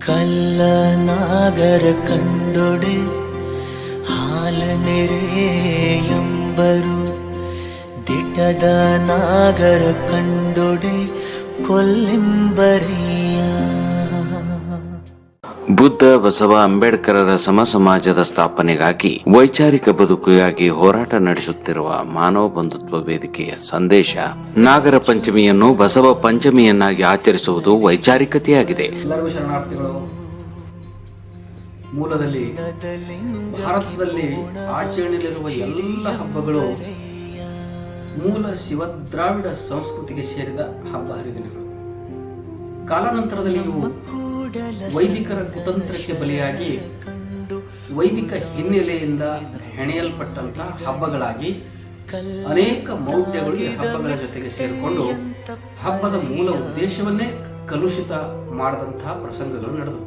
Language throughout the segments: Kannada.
ಕಲ್ಲ ನಾಗರ ಕಂಡೊಡೆ ಹಾಲ ನೆರೆಯಂಬರು ದಿಟದ ನಾಗರ ಕಂಡೊಡೆ ಕೊಲ್ಲೆಂಬರಿಯ ಬುದ್ಧ ಬಸವ ಅಂಬೇಡ್ಕರರ ಸಮ ಸಮಾಜದ ಸ್ಥಾಪನೆಗಾಗಿ ವೈಚಾರಿಕ ಬದುಕಿಗಾಗಿ ಹೋರಾಟ ನಡೆಸುತ್ತಿರುವ ಮಾನವ ಬಂಧುತ್ವ ವೇದಿಕೆಯ ಸಂದೇಶ, ನಾಗರ ಪಂಚಮಿಯನ್ನು ಬಸವ ಪಂಚಮಿಯನ್ನಾಗಿ ಆಚರಿಸುವುದು ವೈಚಾರಿಕತೆಯಾಗಿದೆ. ಮೂಲದಲ್ಲಿ, ಭಾರತದಲ್ಲಿ ಆಚರಣೆಯಲ್ಲಿರುವ ಎಲ್ಲ ಹಬ್ಬಗಳು ಮೂಲ ಶಿವದ್ರಾವಿಡ ಸಂಸ್ಕೃತಿಗೆ ಸೇರಿದ ಹಬ್ಬ ಹರಿದಿನಗಳು. ಕಾಲಾನಂತರದಲ್ಲಿ ಇವು ವೈದಿಕರ ಕುತಂತ್ರಕ್ಕೆ ಬಲಿಯಾಗಿ ವೈದಿಕ ಹಿನ್ನೆಲೆಯಿಂದ ಹೆಣೆಯಲ್ಪಟ್ಟಂತಹ ಹಬ್ಬಗಳಾಗಿ ಅನೇಕ ಮೌಢ್ಯಗಳು ಈ ಹಬ್ಬಗಳ ಜೊತೆಗೆ ಸೇರಿಕೊಂಡು ಹಬ್ಬದ ಮೂಲ ಉದ್ದೇಶವನ್ನೇ ಕಲುಷಿತ ಮಾಡಿದಂತಹ ಪ್ರಸಂಗಗಳು ನಡೆದವು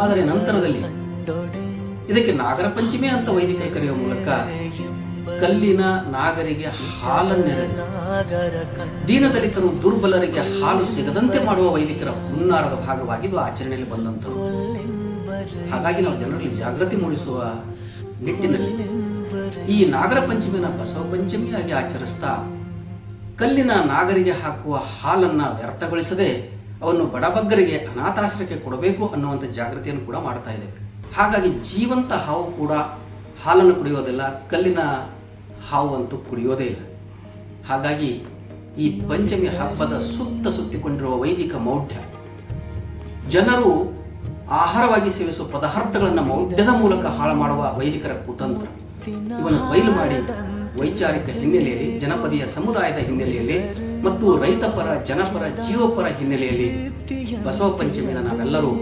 ಆದರೆ ನಂತರದಲ್ಲಿ ಇದಕ್ಕೆ ನಾಗರ ಪಂಚಮಿ ಅಂತ ವೈದಿಕರು ಕರೆಯುವ ಮೂಲಕ ಕಲ್ಲಿನ ನಾಗರಿಗೆ ಹಾಲನ್ನೆರೆದು ದೀನದಲಿತರು ದುರ್ಬಲರಿಗೆ ಹಾಲು ಸಿಗದಂತೆ ಮಾಡುವ ವೈದಿಕರ ಹುನ್ನಾರದ ಭಾಗವಾಗಿದ್ದು ಆಚರಣೆಯಲ್ಲಿ ಬಂದಂಥವು ಹಾಗಾಗಿ ನಾವು ಜನರಲ್ಲಿ ಜಾಗೃತಿ ಮೂಡಿಸುವ ನಿಟ್ಟಿನಲ್ಲಿ ಈ ನಾಗರ ಪಂಚಮಿನ ಬಸವ ಪಂಚಮಿಯಾಗಿ ಆಚರಿಸ್ತಾ ಕಲ್ಲಿನ ನಾಗರಿಗೆ ಹಾಕುವ ಹಾಲನ್ನ ವ್ಯರ್ಥಗೊಳಿಸದೆ ಅವನ್ನು ಬಡಬಗ್ಗರಿಗೆ ಅನಾಥಾಶ್ರಯಕ್ಕೆ ಕೊಡಬೇಕು ಅನ್ನುವಂಥ ಜಾಗೃತಿಯನ್ನು ಕೂಡ ಮಾಡ್ತಾ ಇದೆ. ಹಾಗಾಗಿ ಜೀವಂತ ಹಾವು ಕೂಡ ಹಾಲನ್ನು ಕುಡಿಯೋದಿಲ್ಲ ಕಲ್ಲಿನ ಹಾವು ಅಂತೂ ಕುಡಿಯೋದೇ ಇಲ್ಲ. ಹಾಗಾಗಿ ಈ ಪಂಚಮಿ ಹಬ್ಬದ ಸುತ್ತ ಸುತ್ತಿಕೊಂಡಿರುವ ವೈದಿಕ ಮೌಢ್ಯ, ಜನರು ಆಹಾರವಾಗಿ ಸೇವಿಸುವ ಪದಾರ್ಥಗಳನ್ನು ಮೌಢ್ಯದ ಮೂಲಕ ಹಾಳು ಮಾಡುವ ವೈದಿಕರ ಕುತಂತ್ರ. ಇವನ್ನು ಬಯಲು ಮಾಡಿ ವೈಚಾರಿಕ ಹಿನ್ನೆಲೆಯಲ್ಲಿ, ಜನಪದೀಯ ಸಮುದಾಯದ ಹಿನ್ನೆಲೆಯಲ್ಲಿ ಮತ್ತು ರೈತಪರ, ಜನಪರ, ಜೀವಪರ ಹಿನ್ನೆಲೆಯಲ್ಲಿ ಬಸವ ಪಂಚಮಿನ ನಾವೆಲ್ಲರೂ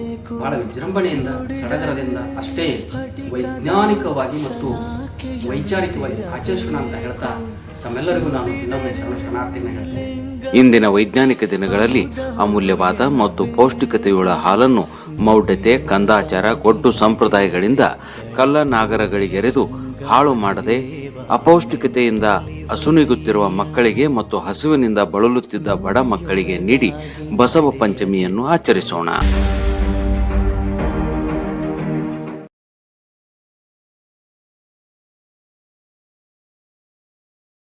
ಬಹಳ ವಿಜೃಂಭಣೆಯಿಂದ, ಸಡಗರದಿಂದ ಅಷ್ಟೇ ವೈಜ್ಞಾನಿಕವಾಗಿ ಮತ್ತು ವೈಚಾರಿಕವಾಗಿ ಆಚರಿಸೋಣ ಅಂತ ಹೇಳ್ತಾ ತಮ್ಮೆಲ್ಲರಿಗೂ ನಾನು ಇನ್ನೊಮ್ಮೆ ಶರಣ ಇಂದಿನ ವೈಜ್ಞಾನಿಕ ದಿನಗಳಲ್ಲಿ ಅಮೂಲ್ಯವಾದ ಮತ್ತು ಪೌಷ್ಟಿಕತೆಯುಳ್ಳ ಹಾಲನ್ನು ಮೌಢ್ಯತೆ, ಕಂದಾಚಾರ ಗೊಡ್ಡು ಸಂಪ್ರದಾಯಗಳಿಂದ ಕಲ್ಲ ನಾಗರಗಳಿಗೆರೆದು ಹಾಳು ಮಾಡದೆ ಅಪೌಷ್ಟಿಕತೆಯಿಂದ ಅಸುನಿಗುತ್ತಿರುವ ಮಕ್ಕಳಿಗೆ ಮತ್ತು ಹಸುವಿನಿಂದ ಬಳಲುತ್ತಿದ್ದ ಬಡ ಮಕ್ಕಳಿಗೆ ನೀಡಿ ಬಸವ ಪಂಚಮಿಯನ್ನು ಆಚರಿಸೋಣ.